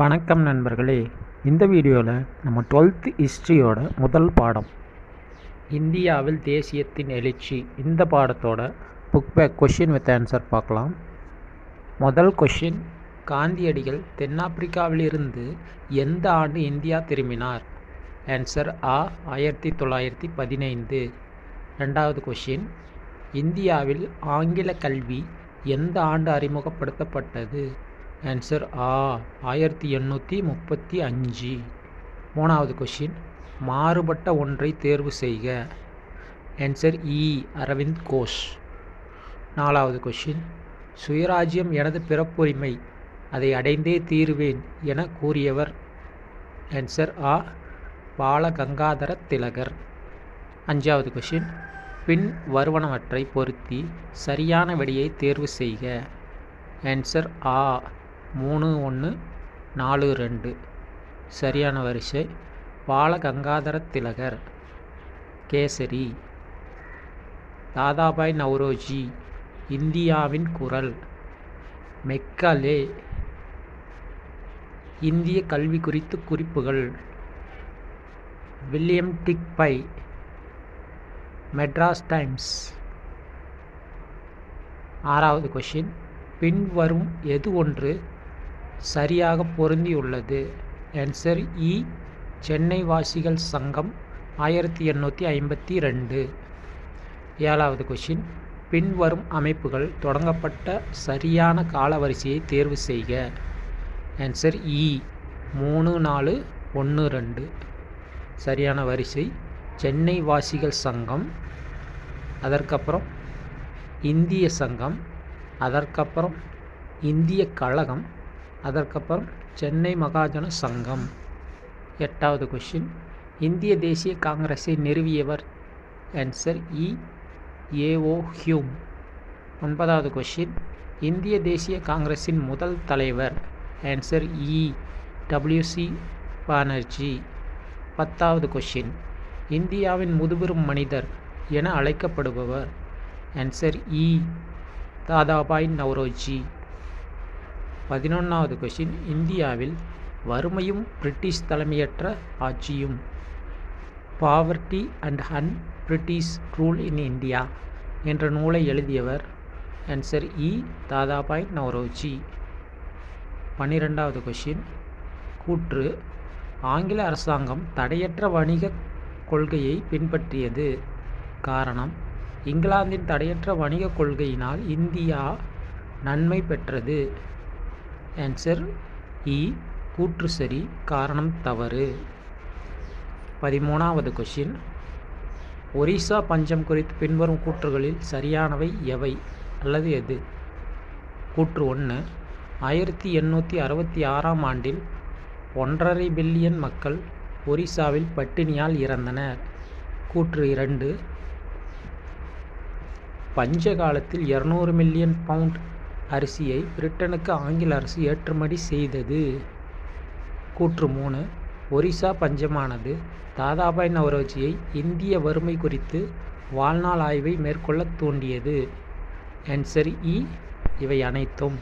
வணக்கம் நண்பர்களே. இந்த வீடியோவில் நம்ம டுவெல்த் ஹிஸ்ட்ரியோட முதல் பாடம். இந்தியாவில் தேசியத்தின் எழுச்சி. இந்த பாடத்தோட book back question with answer பார்க்கலாம். முதல் கொஷின் காந்தியடிகள் தென்னாப்பிரிக்காவிலிருந்து எந்த ஆண்டு இந்தியா திரும்பினார்? ஆன்சர் ஆ ஆயிரத்தி தொள்ளாயிரத்தி பதினைந்து. ரெண்டாவது கொஷின் இந்தியாவில் ஆங்கில கல்வி எந்த ஆண்டு அறிமுகப்படுத்தப்பட்டது? ஆன்சர் ஆ ஆயிரத்தி எண்ணூற்றி முப்பத்தி அஞ்சு. மூணாவது கொஷின் மாறுபட்ட ஒன்றை தேர்வு செய்க. ஆன்சர் இ e, அரவிந்த் கோஷ். நாலாவது கொஷின் சுயராஜ்யம் எனது பிறப்புரிமை அதை அடைந்தே தீருவேன் என கூறியவர். ஆன்சர் ஆ பாலகங்காதர திலகர். அஞ்சாவது கொஷின் பின் வருவனவற்றை பொருத்தி சரியான விடையை தேர்வு செய்க. ஆன்சர் ஆ மூணு ஒன்று நாலு ரெண்டு. சரியான வரிசை. பாலகங்காதர திலகர். கேசரி. தாதாபாய் நவ்ரோஜி. இந்தியாவின் குரல். மெக்காலே. இந்திய கல்வி குறித்து குறிப்புகள். William Digby Madras Times. ஆறாவது கொஷின் பின்வரும் எது ஒன்று? சரியாக பொருந்தியுள்ளது. ஆன்சர் இ e. சென்னை வாசிகள் சங்கம் ஆயிரத்தி எண்ணூற்றி ஐம்பத்தி ரெண்டு. ஏழாவது கொஷின் பின்வரும் அமைப்புகள் தொடங்கப்பட்ட சரியான காலவரிசையை தேர்வு செய்க. ஆன்சர் இ e. மூணு நாலு ஒன்று ரெண்டு. சரியான வரிசை. சென்னை வாசிகள் சங்கம். அதற்கப்புறம் இந்திய சங்கம். அதற்கப்புறம் இந்திய கழகம். அதற்கப்புறம் சென்னை மகாஜன சங்கம். எட்டாவது கொஷின் இந்திய தேசிய காங்கிரஸை நிறுவியவர் ஆன்சர் இ ஏஓ ஹியூம் ஒன்பதாவது கொஷின் இந்திய தேசிய காங்கிரஸின் முதல் தலைவர் ஆன்சர் இ டபிள்யூசி பானர்ஜி. பத்தாவது கொஷின் இந்தியாவின் முதுபெரும் மனிதர் என அழைக்கப்படுபவர் ஆன்சர் இ e. தாதாபாய் நவ்ரோஜி. பதினொன்றாவது கொஷின் இந்தியாவில் வறுமையும் பிரிட்டிஷ் தலைமையற்ற ஆட்சியும். Poverty and un British rule in India என்ற நூலை எழுதியவர் ஆன்சர் இ e. தாதாபாய் நவரோஜி. பன்னிரெண்டாவது கொஷின் கூற்று. ஆங்கில அரசாங்கம் தடையற்ற வணிக கொள்கையை பின்பற்றியது. காரணம் இங்கிலாந்தின் தடையற்ற வணிக கொள்கையினால் இந்தியா நன்மை பெற்றது. ஆன்சர் இ e, கூற்று சரி காரணம் தவறு. பதிமூணாவது கொஷின் ஒரிசா பஞ்சம் குறித்து பின்வரும் கூற்றுகளில் சரியானவை எவை அல்லது எது? கூற்று ஒன்று ஆயிரத்தி எண்ணூற்றி அறுபத்தி ஆறாம் ஆண்டில் ஒன்றரை பில்லியன் மக்கள் ஒரிசாவில் பட்டினியால் இறந்தனர். கூற்று இரண்டு பஞ்ச காலத்தில் இரநூறு மில்லியன் பவுண்ட் அரிசியை பிரிட்டனுக்கு ஆங்கில அரசு ஏற்றுமதி செய்தது. கூற்று மூணு. ஒரிசா பஞ்சமானது தாதாபாய் நவரோஜியை இந்திய வறுமை குறித்து வாழ்நாள் ஆய்வை மேற்கொள்ள தூண்டியது. ஆன்சர் இ. இவை அனைத்தும்.